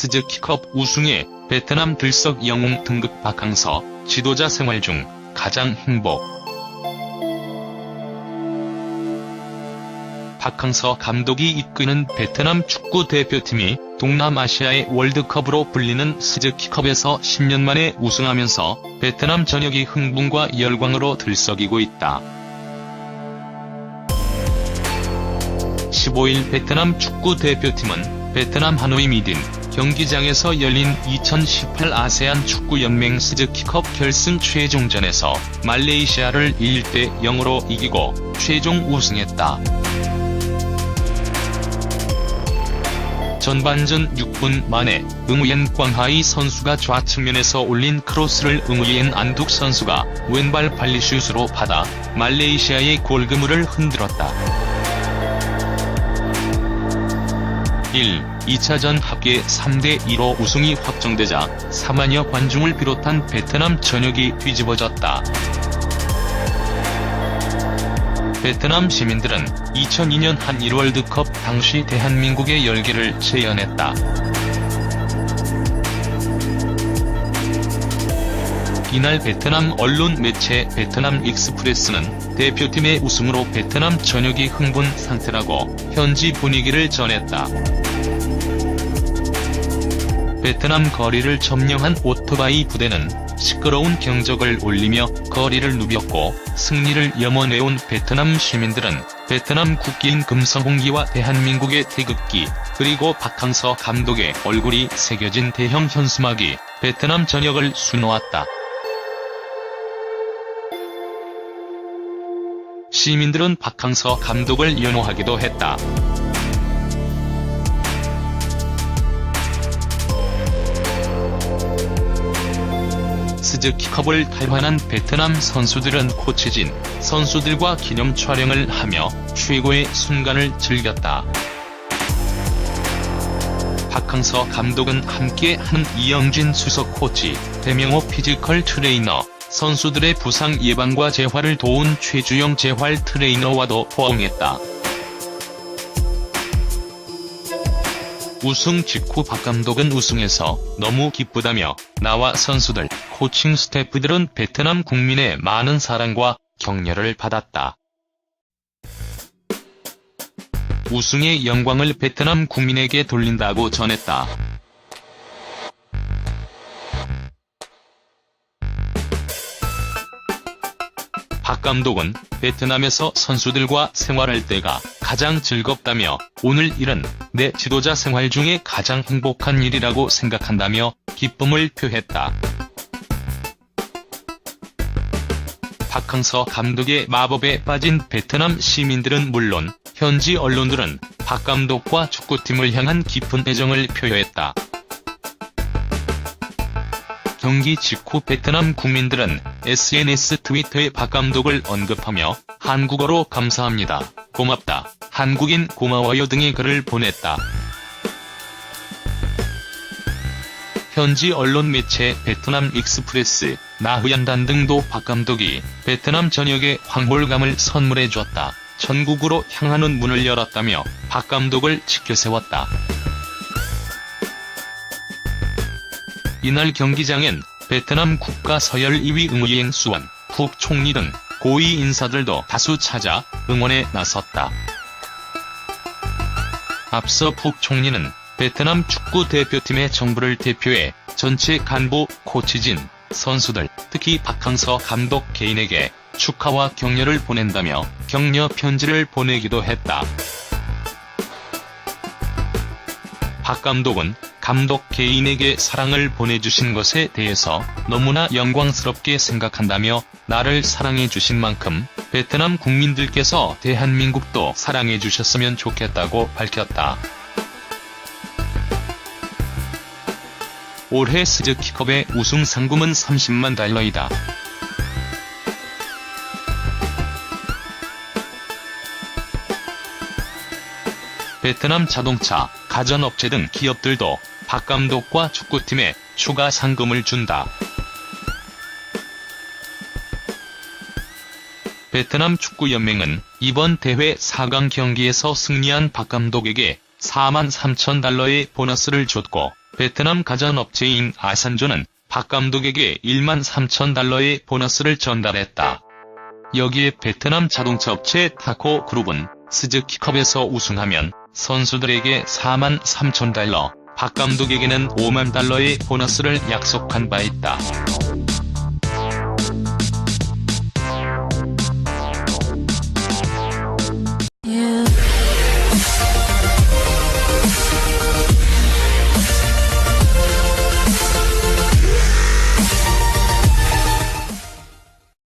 스즈키컵 우승에 베트남 들썩 영웅 등극 박항서, 지도자 생활 중 가장 행복. 박항서 감독이 이끄는 베트남 축구 대표팀이 동남아시아의 월드컵으로 불리는 스즈키컵에서 10년 만에 우승하면서 베트남 전역이 흥분과 열광으로 들썩이고 있다. 15일 베트남 축구 대표팀은 베트남 하노이 미딘 경기장에서 열린 2018 아세안 축구연맹 스즈키컵 결승 최종전에서 말레이시아를 1대 0으로 이기고 최종 우승했다. 전반전 6분 만에 응우옌 꽝하이 선수가 좌측면에서 올린 크로스를 응우옌 안둑 선수가 왼발 발리슛으로 받아 말레이시아의 골그물을 흔들었다. 1. 2차전 합계 3대 2로 우승이 확정되자 4만여 관중을 비롯한 베트남 전역이 뒤집어졌다. 베트남 시민들은 2002년 한일 월드컵 당시 대한민국의 열기를 재현했다. 이날 베트남 언론 매체 베트남 익스프레스는 대표팀의 우승으로 베트남 전역이 흥분 상태라고 현지 분위기를 전했다. 베트남 거리를 점령한 오토바이 부대는 시끄러운 경적을 울리며 거리를 누볐고 승리를 염원해온 베트남 시민들은 베트남 국기인 금성홍기와 대한민국의 태극기, 그리고 박항서 감독의 얼굴이 새겨진 대형 현수막이 베트남 전역을 수놓았다. 시민들은 박항서 감독을 연호하기도 했다. 스즈키컵을 탈환한 베트남 선수들은 코치진 선수들과 기념 촬영을 하며 최고의 순간을 즐겼다. 박항서 감독은 함께하는 이영진 수석 코치, 배명호 피지컬 트레이너, 선수들의 부상 예방과 재활을 도운 최주영 재활 트레이너와도 호응했다. 우승 직후 박 감독은 우승해서 너무 기쁘다며 나와 선수들, 코칭 스태프들은 베트남 국민의 많은 사랑과 격려를 받았다. 우승의 영광을 베트남 국민에게 돌린다고 전했다. 박 감독은 베트남에서 선수들과 생활할 때가 가장 즐겁다며 오늘 일은 내 지도자 생활 중에 가장 행복한 일이라고 생각한다며 기쁨을 표했다. 박항서 감독의 마법에 빠진 베트남 시민들은 물론 현지 언론들은 박 감독과 축구팀을 향한 깊은 애정을 표했다. 경기 직후 베트남 국민들은 SNS 트위터에 박 감독을 언급하며 한국어로 감사합니다, 고맙다, 한국인 고마워요 등의 글을 보냈다. 현지 언론 매체 베트남 익스프레스, 나흐얀단 등도 박 감독이 베트남 전역에 황홀감을 선물해 줬다. 전국으로 향하는 문을 열었다며 박 감독을 지켜세웠다. 이날 경기장엔 베트남 국가 서열 2위 응우이행 수원, 푹 총리 등 고위 인사들도 다수 찾아 응원에 나섰다. 앞서 푹 총리는 베트남 축구 대표팀의 정부를 대표해 전체 간부, 코치진, 선수들, 특히 박항서 감독 개인에게 축하와 격려를 보낸다며 격려 편지를 보내기도 했다. 박 감독은 감독 개인에게 사랑을 보내주신 것에 대해서 너무나 영광스럽게 생각한다며 나를 사랑해주신 만큼 베트남 국민들께서 대한민국도 사랑해주셨으면 좋겠다고 밝혔다. 올해 스즈키컵의 우승 상금은 30만 달러이다. 베트남 자동차, 가전업체 등 기업들도 박 감독과 축구팀에 추가 상금을 준다. 베트남 축구연맹은 이번 대회 4강 경기에서 승리한 박 감독에게 4만 3천 달러의 보너스를 줬고 베트남 가전업체인 아산조는 박 감독에게 1만 3천 달러의 보너스를 전달했다. 여기에 베트남 자동차 업체 타코 그룹은 스즈키컵에서 우승하면 선수들에게 4만 3천 달러, 박 감독에게는 5만 달러의 보너스를 약속한 바 있다.